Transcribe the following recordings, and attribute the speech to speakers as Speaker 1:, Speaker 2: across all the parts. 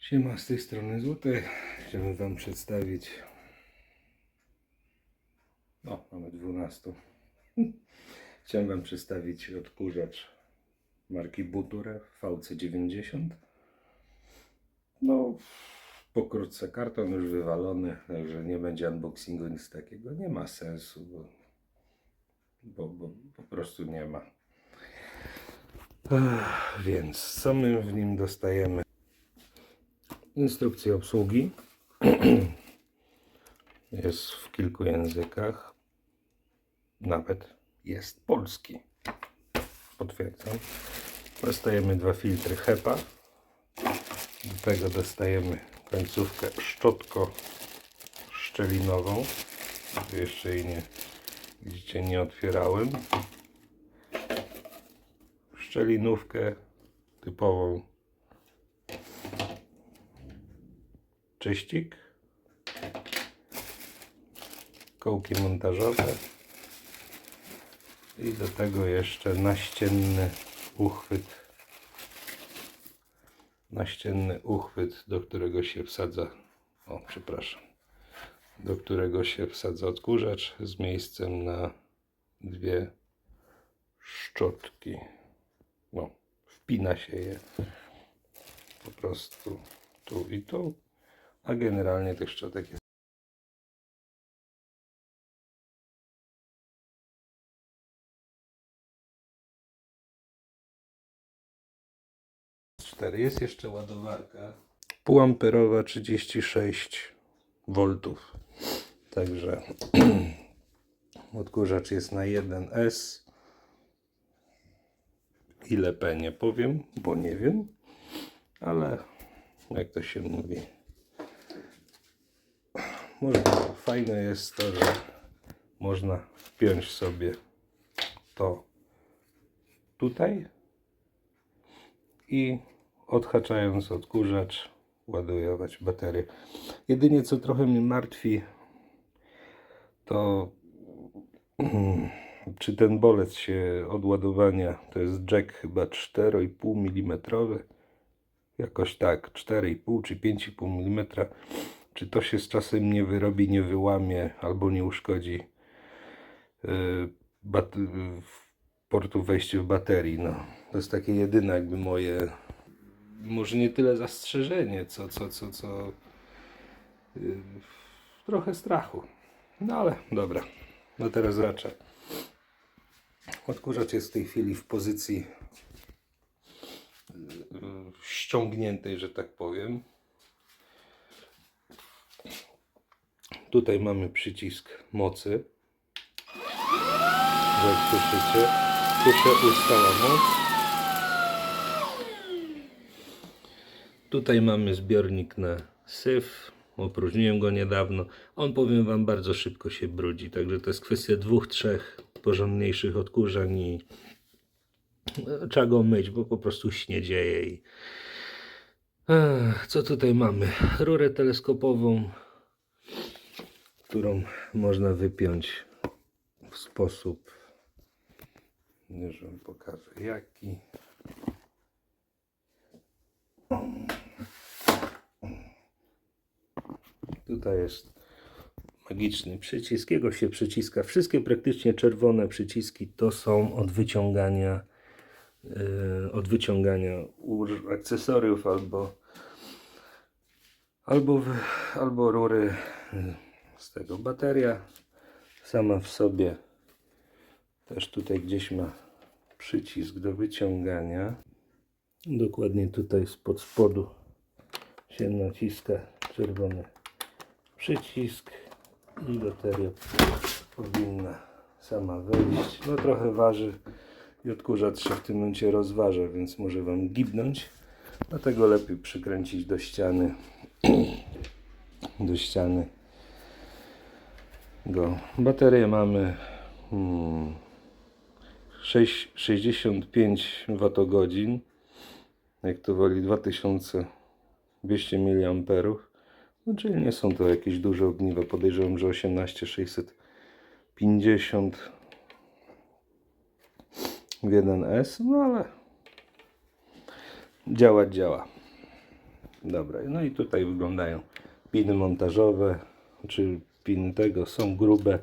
Speaker 1: Siema, z tej strony Złoty. Chciałbym Wam przedstawić no, mamy 12. Chciałem Wam przedstawić odkurzacz marki Buture VC90. No, pokrótce karton już wywalony, także nie będzie unboxingu, nic takiego. Nie ma sensu, bo, bo, bo po prostu nie ma. Więc co my w nim dostajemy? Instrukcja obsługi jest w kilku językach. Nawet jest polski. Potwierdzam. Dostajemy dwa filtry HEPA. Do tego dostajemy końcówkę szczotko szczelinową. Jeszcze jej nie, widzicie, nie otwierałem. Szczelinówkę typową czyścik, kołki montażowe. I do tego jeszcze naścienny uchwyt. Naścienny uchwyt, do którego się wsadza o przepraszam do którego się wsadza odkurzacz z miejscem na dwie szczotki. No, wpina się je po prostu tu i tu a generalnie tych szczotek jest cztery. Jest jeszcze ładowarka półamperowa 36 V. Także odkurzacz jest na 1S. Ile P nie powiem, bo nie wiem, ale jak to się mówi, może fajne jest to, że można wpiąć sobie to tutaj i odhaczając odkurzacz ładować baterię. Jedynie co trochę mnie martwi to czy ten bolec się od ładowania to jest jack chyba 4,5 mm jakoś tak 4,5 czy 5,5 mm czy to się z czasem nie wyrobi, nie wyłamie albo nie uszkodzi w portu wejściu w baterii. No, to jest takie jedyne jakby moje może nie tyle zastrzeżenie, co, co, co, co yy, trochę strachu. No ale dobra, no teraz raczej. Odkurzacz jest w tej chwili w pozycji yy, ściągniętej, że tak powiem. Tutaj mamy przycisk mocy. Jak słyszycie, tu się ustala moc. Tutaj mamy zbiornik na syf. Opróżniłem go niedawno. On, powiem Wam, bardzo szybko się brudzi. Także to jest kwestia dwóch, trzech porządniejszych odkurzań i e, trzeba go myć, bo po prostu śniedzieje. I... Ech, co tutaj mamy? Rurę teleskopową, którą można wypiąć w sposób, już Wam pokażę jaki. Tutaj jest magiczny przycisk. Jego się przyciska. Wszystkie praktycznie czerwone przyciski to są od wyciągania yy, od wyciągania akcesoriów albo albo, albo rury yy, z tego. Bateria sama w sobie też tutaj gdzieś ma przycisk do wyciągania. Dokładnie tutaj spod spodu się naciska czerwony przycisk i bateria powinna sama wejść. No trochę waży i odkurzacz się w tym momencie rozważa, więc może Wam gibnąć. Dlatego lepiej przykręcić do ściany do ściany go. Baterię mamy hmm, 6, 65 Wh jak to woli 2200 mA no, czyli nie są to jakieś duże ogniwa. Podejrzewam, że 18650 w 1S, no ale działać działa. Dobra, no i tutaj wyglądają piny montażowe, czy piny tego są grube,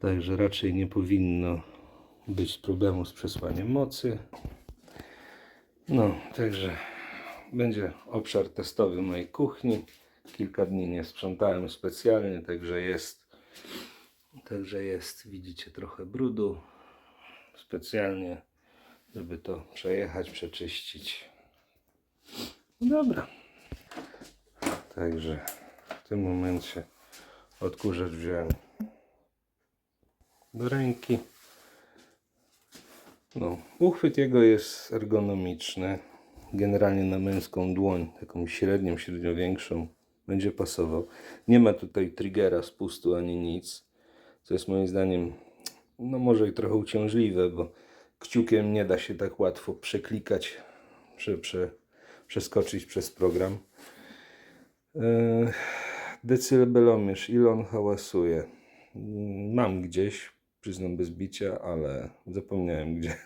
Speaker 1: także raczej nie powinno być problemu z przesłaniem mocy. No, także będzie obszar testowy mojej kuchni. Kilka dni nie sprzątałem specjalnie, także jest, także jest, widzicie, trochę brudu. Specjalnie, żeby to przejechać, przeczyścić. Dobra. Także w tym momencie odkurzacz wziąłem do ręki. No, uchwyt jego jest ergonomiczny. Generalnie na męską dłoń, taką średnią, średnio większą, będzie pasował. Nie ma tutaj triggera spustu ani nic, co jest moim zdaniem, no może i trochę uciążliwe, bo kciukiem nie da się tak łatwo przeklikać, prze, prze, przeskoczyć przez program. Yy, Decybelomierz, ile on hałasuje? Mam gdzieś, przyznam bez bicia, ale zapomniałem gdzie.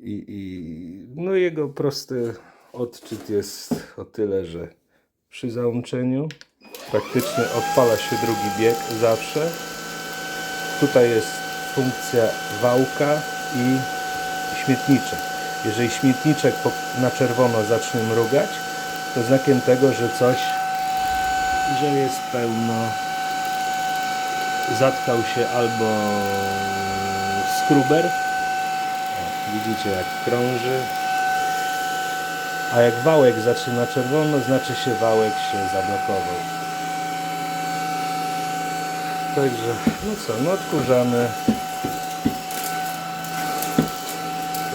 Speaker 1: I, i no jego prosty odczyt jest o tyle, że przy załączeniu praktycznie odpala się drugi bieg zawsze. Tutaj jest funkcja wałka i śmietniczek. Jeżeli śmietniczek na czerwono zacznie mrugać, to znakiem tego, że coś, że jest pełno, zatkał się albo skruber, widzicie jak krąży, a jak wałek zaczyna czerwono, znaczy się wałek się zablokował. Także, no co, no odkurzamy.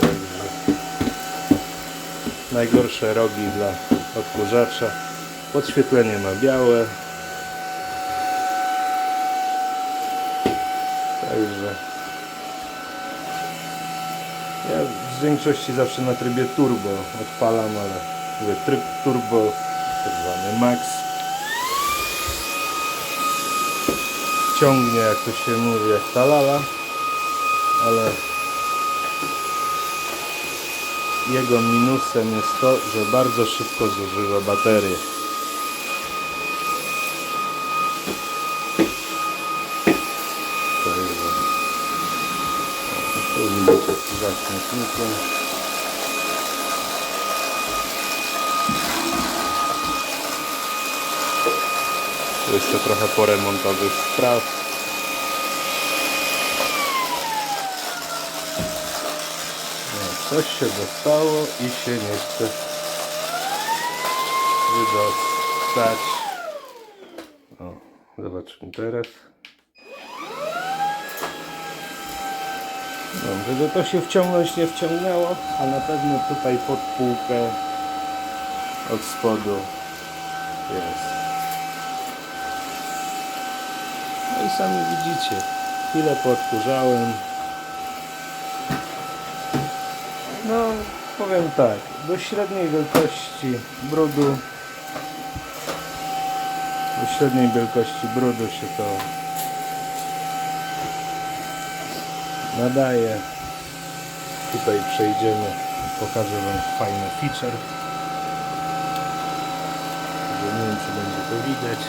Speaker 1: Także najgorsze rogi dla odkurzacza. Podświetlenie ma białe. Także ja w większości zawsze na trybie turbo odpalam, ale tryb turbo, tak zwany max. Ciągnie, jak to się mówi, jak ta lala, ale jego minusem jest to, że bardzo szybko zużywa baterię. O, tu widzicie za śmietnikiem. Jeszcze trochę poremontowych spraw. No, coś się dostało i się nie chce wydostać. O, zobaczmy teraz. Dobrze, że to się wciągnąć nie wciągnęło, a na pewno tutaj pod półkę od spodu jest. No i sami widzicie, chwilę podkurzałem. No, powiem tak, do średniej wielkości brudu do średniej wielkości brudu się to nadaje. Tutaj przejdziemy, pokażę Wam fajny feature. Nie wiem, czy będzie to widać,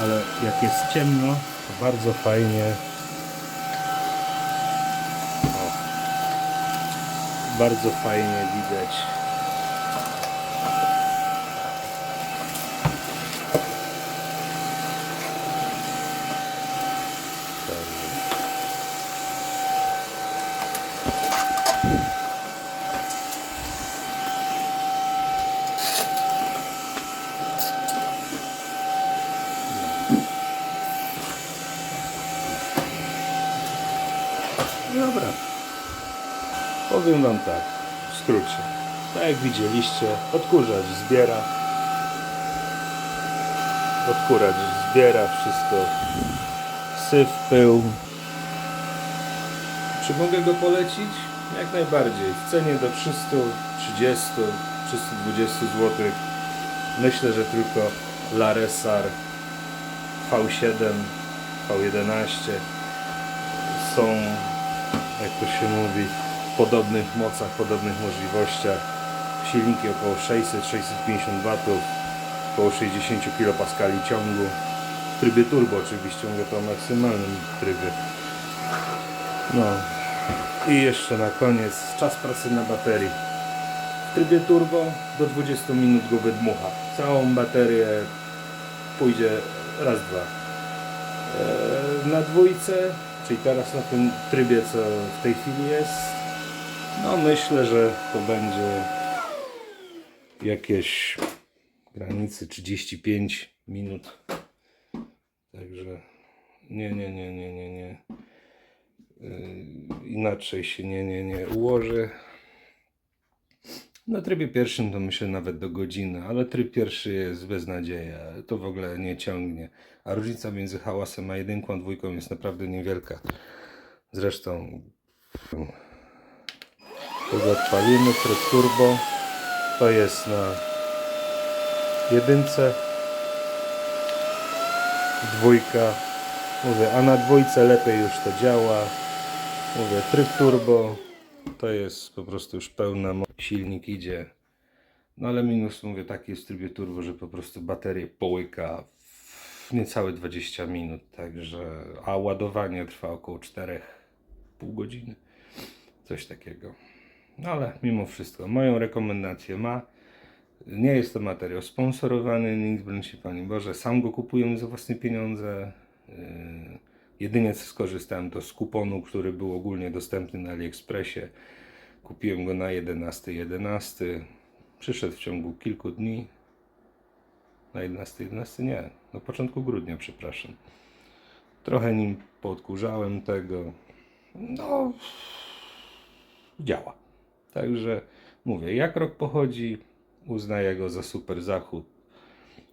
Speaker 1: ale jak jest ciemno, to bardzo fajnie. O, bardzo fajnie widać. Także Dobra. Powiem Wam tak, w skrócie. Tak jak widzieliście, odkurzacz zbiera. Odkurzacz zbiera wszystko. Syf, pył. Czy mogę go polecić? Jak najbardziej. W cenie do 330, 320 zł. Myślę, że tylko Laresar V7, V11 są, jak to się mówi, podobnych mocach, podobnych możliwościach. Silniki około 600-650 W, około 60 kPa ciągu. W trybie turbo oczywiście, mówię to o maksymalnym trybie. No i jeszcze na koniec czas pracy na baterii. W trybie turbo do 20 minut go wydmucha. Całą baterię pójdzie raz, dwa. Eee, Na dwójce, czyli teraz na tym trybie co w tej chwili jest, no myślę, że to będzie jakieś granicy 35 minut. Także nie, nie, nie, nie, nie, nie. Yy, inaczej się nie, nie, nie ułoży. Na trybie pierwszym to myślę nawet do godziny, ale tryb pierwszy jest beznadzieja. To w ogóle nie ciągnie. A różnica między hałasem a jedynką a dwójką jest naprawdę niewielka. Zresztą to odpalimy tryb turbo. To jest na jedynce. Dwójka. Mówię, a na dwójce lepiej już to działa. Mówię, tryb turbo to jest po prostu już pełna moc. Silnik idzie. No ale minus, mówię, taki jest w trybie turbo, że po prostu baterię połyka w niecałe 20 minut. Także, a ładowanie trwa około 4,5 godziny. Coś takiego. No ale mimo wszystko, moją rekomendację ma. Nie jest to materiał sponsorowany, nic broń się Panie Boże. Sam go kupuję za własne pieniądze. Yy, Jedynie co skorzystałem to z kuponu, który był ogólnie dostępny na AliExpressie. Kupiłem go na 11.11. 11. Przyszedł w ciągu kilku dni. Na 11.11 11? nie, na początku grudnia, przepraszam. Trochę nim podkurzałem tego. No, działa. Także mówię, jak rok pochodzi, uznaję go za super zachód.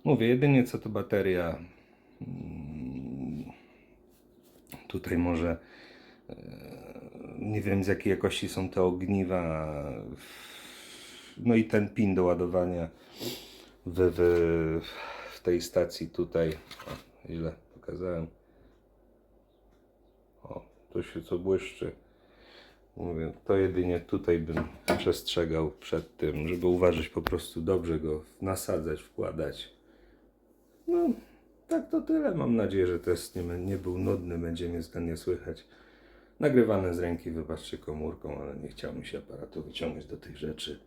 Speaker 1: Mówię, jedynie co to bateria. mm, Tutaj może e, nie wiem z jakiej jakości są te ogniwa. No i ten pin do ładowania w, w, w tej stacji tutaj. O, ile pokazałem. O, to się co błyszczy. Mówię, to jedynie tutaj bym przestrzegał przed tym, żeby uważać po prostu dobrze go nasadzać, wkładać. No, tak to tyle. Mam nadzieję, że test nie, nie był nudny, będzie mnie zgodnie słychać. Nagrywane z ręki, wybaczcie komórką, ale nie chciał mi się aparatu wyciągać do tych rzeczy.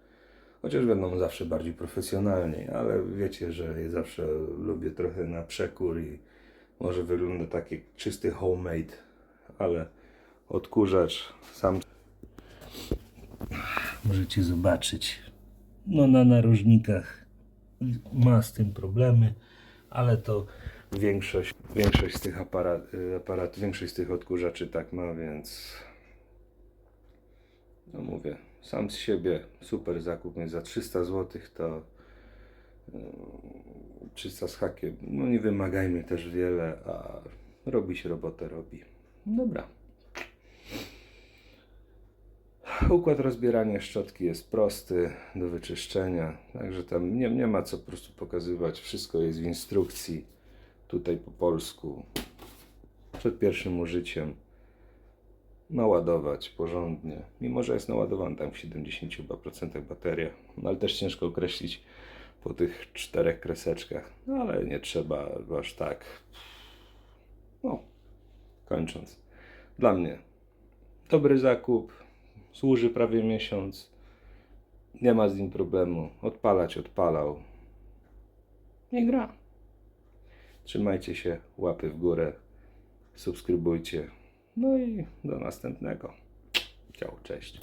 Speaker 1: Chociaż będą zawsze bardziej profesjonalni, ale wiecie, że ja zawsze lubię trochę na przekór i może wygląda taki czysty homemade, ale odkurzacz sam możecie zobaczyć. No na narożnikach ma z tym problemy, ale to większość, większość z tych aparat, y, aparat, większość z tych odkurzaczy tak ma, więc no mówię, sam z siebie super zakup, więc za 300 zł to y, 300 z hakiem, no nie wymagajmy też wiele, a robi się robotę, robi. Dobra. Układ rozbierania szczotki jest prosty do wyczyszczenia, także tam nie, nie ma co po prostu pokazywać. Wszystko jest w instrukcji, tutaj po polsku. Przed pierwszym użyciem naładować porządnie. Mimo, że jest naładowany tam w 70% bateria, no ale też ciężko określić po tych czterech kreseczkach. No ale nie trzeba aż tak. No, kończąc. Dla mnie dobry zakup, służy prawie miesiąc, nie ma z nim problemu, odpalać odpalał, nie gra. Trzymajcie się, łapy w górę, subskrybujcie, no i do następnego. Ciao, cześć.